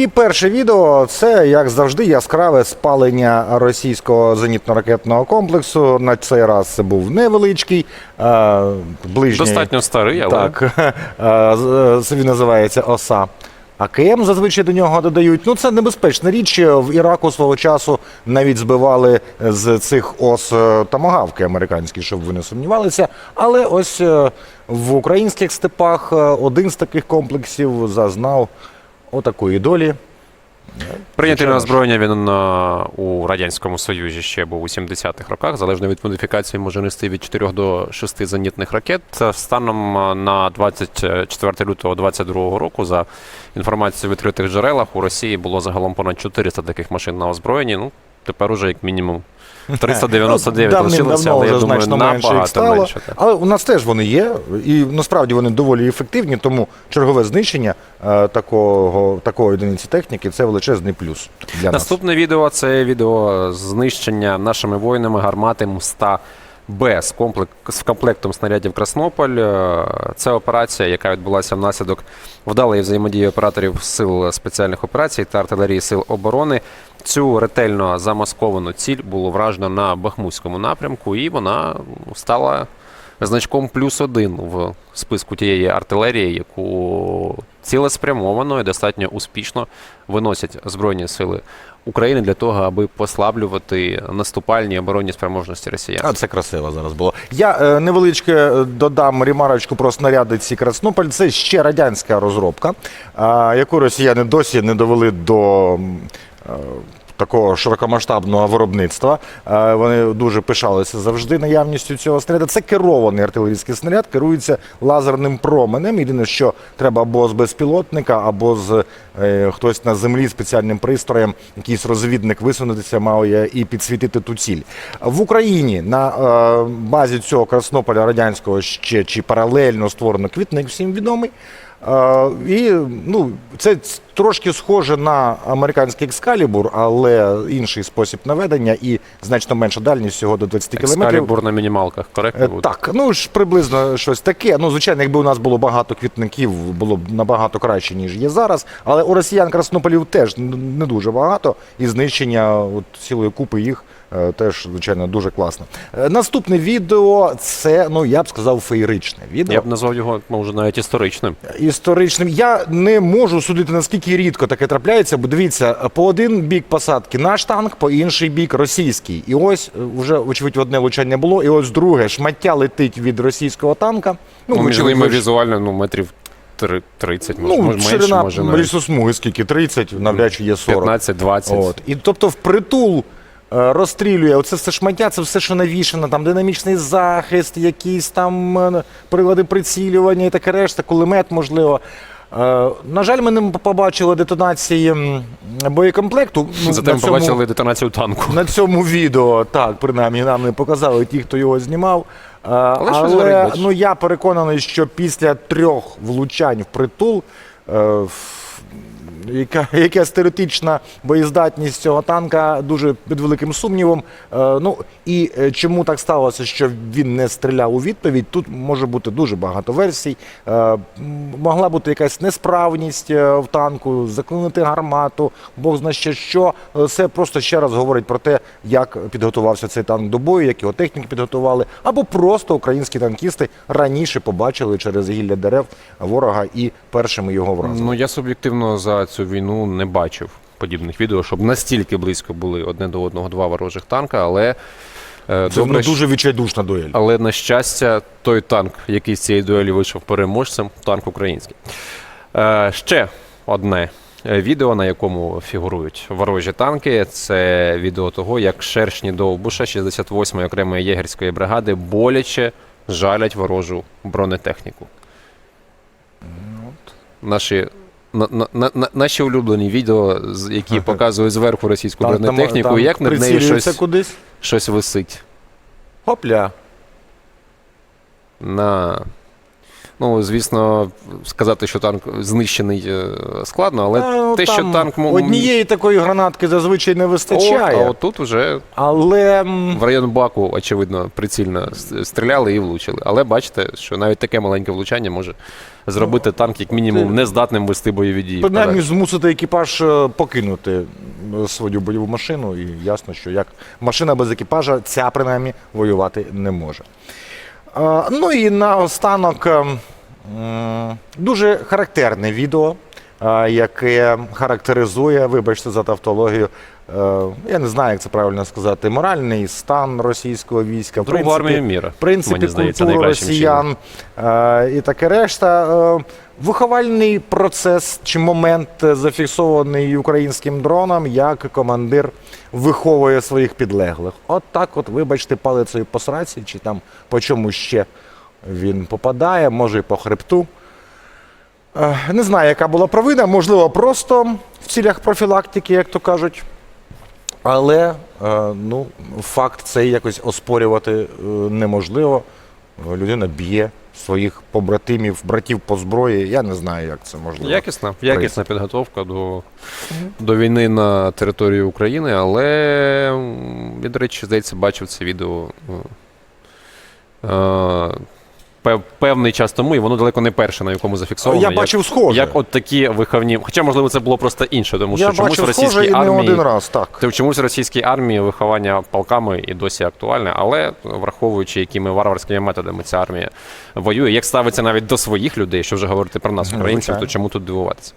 І перше відео це, як завжди, яскраве спалення російського зенітно-ракетного комплексу. На цей раз це був невеличкий, ближній. Достатньо старий, але Так, це він називається ОСА. АКМ зазвичай до нього додають. Ну, це небезпечна річ. В Іраку свого часу навіть збивали з цих ос е, тамагавки американські, щоб ви не сумнівалися. Але ось е, в українських степах е, один з таких комплексів зазнав отакої долі. прийнятий на озброєння він на, у Радянському Союзі ще був у 70-х роках. Залежно від модифікації може нести від 4 до 6 зенітних ракет. Станом на 24 лютого 2022 року, за інформацією в відкритих джерелах, у Росії було загалом понад 400 таких машин на озброєнні. Ну, тепер уже як мінімум 399 Давним-давно лишилося, але я вже думаю, значно менше їх набагато стало. менше. так. Але у нас теж вони є, і насправді вони доволі ефективні, тому чергове знищення е, такого, такої одиниці техніки це величезний плюс для нас. Наступне відео це відео знищення нашими воїнами гармати М100 Б з, комплект, з комплектом снарядів Краснополь. Е, Це операція, яка відбулася внаслідок вдалої взаємодії операторів сил спеціальних операцій та артилерії сил оборони. Цю ретельно замасковану ціль було вражено на Бахмутському напрямку, і вона стала значком плюс один в списку тієї артилерії, яку цілеспрямовано і достатньо успішно виносять Збройні сили України для того, аби послаблювати наступальні оборонні спроможності росіян. А це красиво зараз було. Я е, невеличке е, додам ремарочку про снаряди ці Краснополь. Це ще радянська розробка, е, яку росіяни досі не довели до. е, Такого широкомасштабного виробництва. Е, Вони дуже пишалися завжди наявністю цього снаряду. Це керований артилерійський снаряд, керується лазерним променем. Єдине, що треба або з безпілотника, або з е, хтось на землі спеціальним пристроєм, якийсь розвідник висунутися має і підсвітити ту ціль. В Україні на е, базі цього Краснополя радянського ще чи паралельно створено квітник, всім відомий. І ну, це трошки схоже на американський екскалібур, але інший спосіб наведення і значно менша дальність всього до 20 кілометрів. Екскалібур на мінімалках, коректно Е, буде? Так, ну ж приблизно щось таке. Ну, звичайно, якби у нас було багато квітників, було б набагато краще, ніж є зараз. Але у росіян краснополів теж не дуже багато, і знищення от, цілої купи їх теж, звичайно, дуже класно. Е, Наступне відео це, ну я б сказав, феєричне відео. Я б назвав його може навіть історичним. Історичним я не можу судити наскільки рідко таке трапляється, бо дивіться, по один бік посадки наш танк, по інший бік російський. І ось е, вже очевидь одне влучання було, і ось друге шмаття летить від російського танка. Ну, між очевидь, ними візуально ну, метрів три- 30, може, ну, може менше, ширина може навіть лісосмуги скільки 30, навряд чи є 40. 15-20. От. І тобто впритул е, розстрілює оце все шмаття, це все, що навішано, там динамічний захист, якісь там е, прилади прицілювання і таке решта, кулемет, можливо. Е, на жаль, ми не побачили детонації боєкомплекту. Ну, Зате ми цьому- побачили детонацію танку. на цьому відео, так, принаймні нам не показали ті, хто його знімав. Е, Але Але ну, я переконаний, що після трьох влучань в притул, яка, якась теоретична боєздатність цього танка дуже під великим сумнівом. Е, ну і е, чому так сталося, що він не стріляв у відповідь? Тут може бути дуже багато версій. Е, могла бути якась несправність в танку, заклинити гармату, Бог зна ще що. Це просто ще раз говорить про те, як підготувався цей танк до бою, як його техніки підготували, або просто українські танкісти раніше побачили через гілля дерев ворога і першими його вразили. Ну я суб'єктивно за цю війну не бачив подібних відео, щоб настільки близько були одне до одного два ворожих танка, але е, Це добре, ну, дуже відчайдушна дуель. але на щастя, той танк, який з цієї дуелі вийшов переможцем, танк український. Е, ще одне е, відео, на якому фігурують ворожі танки. Це відео того, як шершні довбуша 68-ї окремої єгерської бригади боляче жалять ворожу бронетехніку. Наші. На, на, на, на- наші улюблені відео, які які показують зверху російську Там- там- бронетехніку, там як над нею щось, кудись. щось висить. Хопля. На Ну, звісно, сказати, що танк знищений е, складно, але Е, ну, те, що танк однієї такої гранатки зазвичай не вистачає. а от тут вже Але в район баку, очевидно, прицільно стріляли і влучили. Але бачите, що навіть таке маленьке влучання може зробити танк, як мінімум, нездатним вести бойові дії. принаймні змусити екіпаж е, покинути свою бойову машину. І ясно, що як машина без екіпажа ця принаймні воювати не може. Е, Ну і наостанок е, дуже характерне відео, яке характеризує, вибачте за тавтологію, е, я не знаю, як це правильно сказати, моральний стан російського війська. в Другу принципі, армію міра. принципі, мені здається, культуру росіян е, і таке решта. Е, виховальний процес чи момент зафіксований українським дроном, як командир виховує своїх підлеглих. От так, от, вибачте, палицею по сраці, чи там по чому ще він попадає, може і по хребту. Е, Не знаю, яка була провина, можливо, просто в цілях профілактики, як то кажуть. Але е, ну, факт цей якось оспорювати е, неможливо. Людина б'є своїх побратимів, братів по зброї. Я не знаю, як це можливо. Якісна, якісна підготовка до, до війни на території України, але я, до речі, здається, бачив це відео е, пев- певний час тому, і воно далеко не перше, на якому зафіксовано. Я як, бачив схоже. Як от такі виховні. Хоча, можливо, це було просто інше, тому що Я чомусь бачив російській схоже і не армії. один раз, так. Та чомусь в російській армії виховання полками і досі актуальне, але враховуючи, якими варварськими методами ця армія воює, як ставиться навіть до своїх людей, що вже говорити про нас, українців, звичайно. то чому тут дивуватися?